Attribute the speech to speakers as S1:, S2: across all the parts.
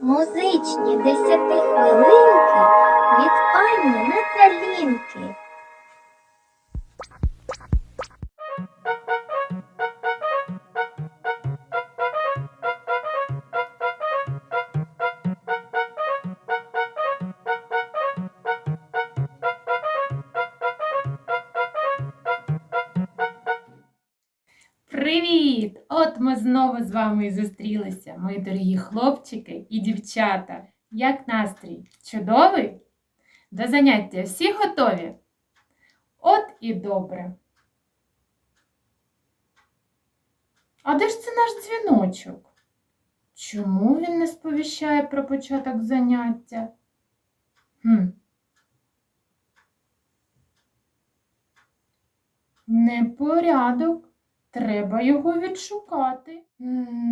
S1: Музичні десятихвилинки від пані Наталінки.
S2: Привіт! От ми знову з вами і зустрілися, мої дорогі хлопчики і дівчата. Як настрій? Чудовий? До заняття всі готові? От і добре. А де ж це наш дзвіночок? Чому він не сповіщає про початок заняття? Хм. Непорядок. Треба його відшукати.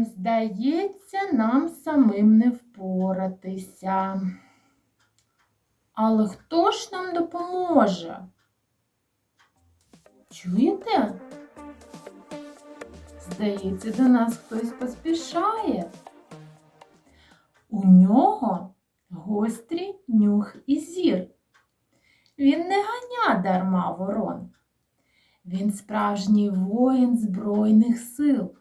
S2: Здається, нам самим не впоратися. Але хто ж нам допоможе? Чуєте? Здається, до нас хтось поспішає. У нього гострий нюх і зір. Він не ганя дарма ворон. Він справжній воїн Збройних сил.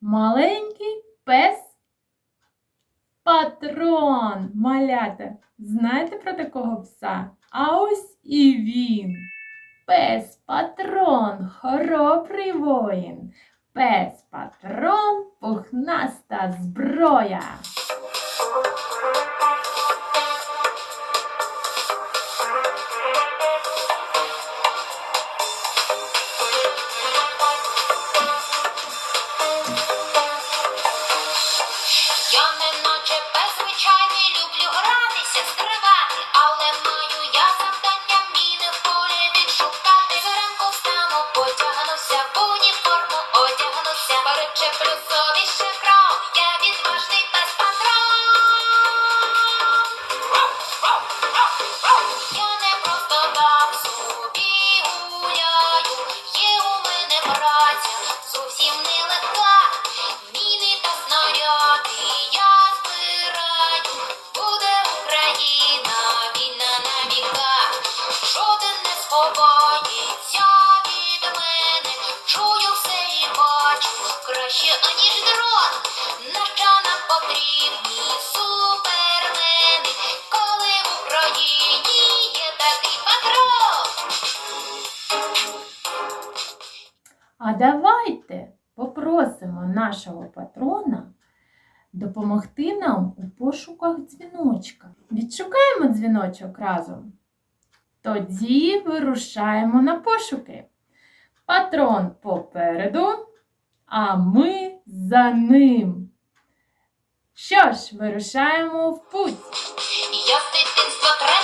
S2: Маленький пес патрон. Малята. Знаєте про такого пса? А ось і він. Пес патрон, хоробрий воїн. Пес патрон, пухнаста зброя. А давайте попросимо нашого патрона допомогти нам у пошуках дзвіночка. Відшукаємо дзвіночок разом. Тоді вирушаємо на пошуки. Патрон попереду, а ми за ним. Що ж, вирушаємо в путь.
S3: Я з дитинства тренувався,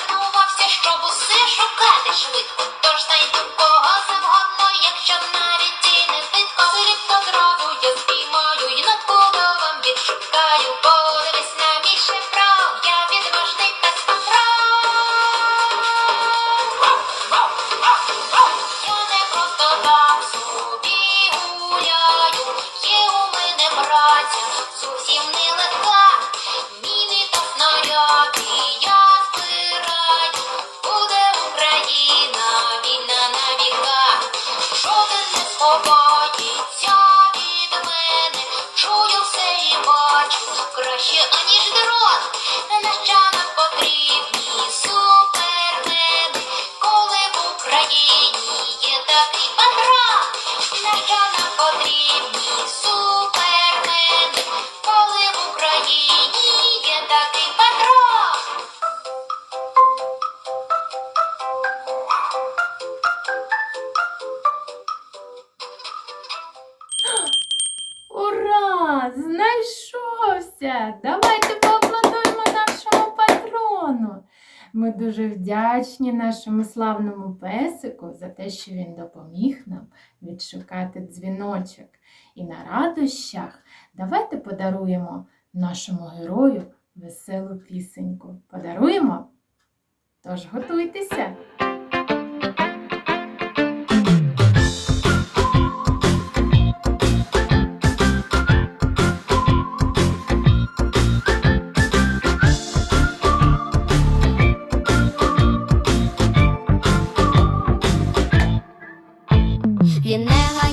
S2: Ми дуже вдячні нашому славному песику за те, що він допоміг нам відшукати дзвіночок. І на радощах давайте подаруємо нашому герою веселу пісеньку. Подаруємо? Тож готуйтеся! You Viene a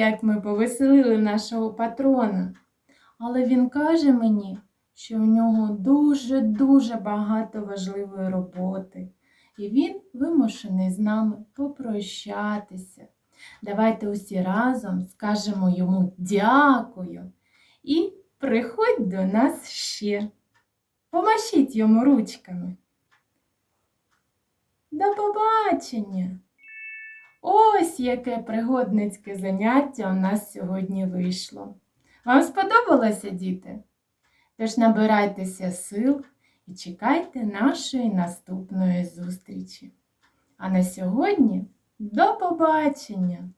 S2: як ми повеселили нашого патрона. Але він каже мені, що в нього дуже-дуже багато важливої роботи, і він вимушений з нами попрощатися. Давайте усі разом скажемо йому дякую і приходь до нас ще. Помашіть йому ручками. До побачення! Ось яке пригодницьке заняття у нас сьогодні вийшло. Вам сподобалося, діти? Тож набирайтеся сил і чекайте нашої наступної зустрічі. А на сьогодні до побачення!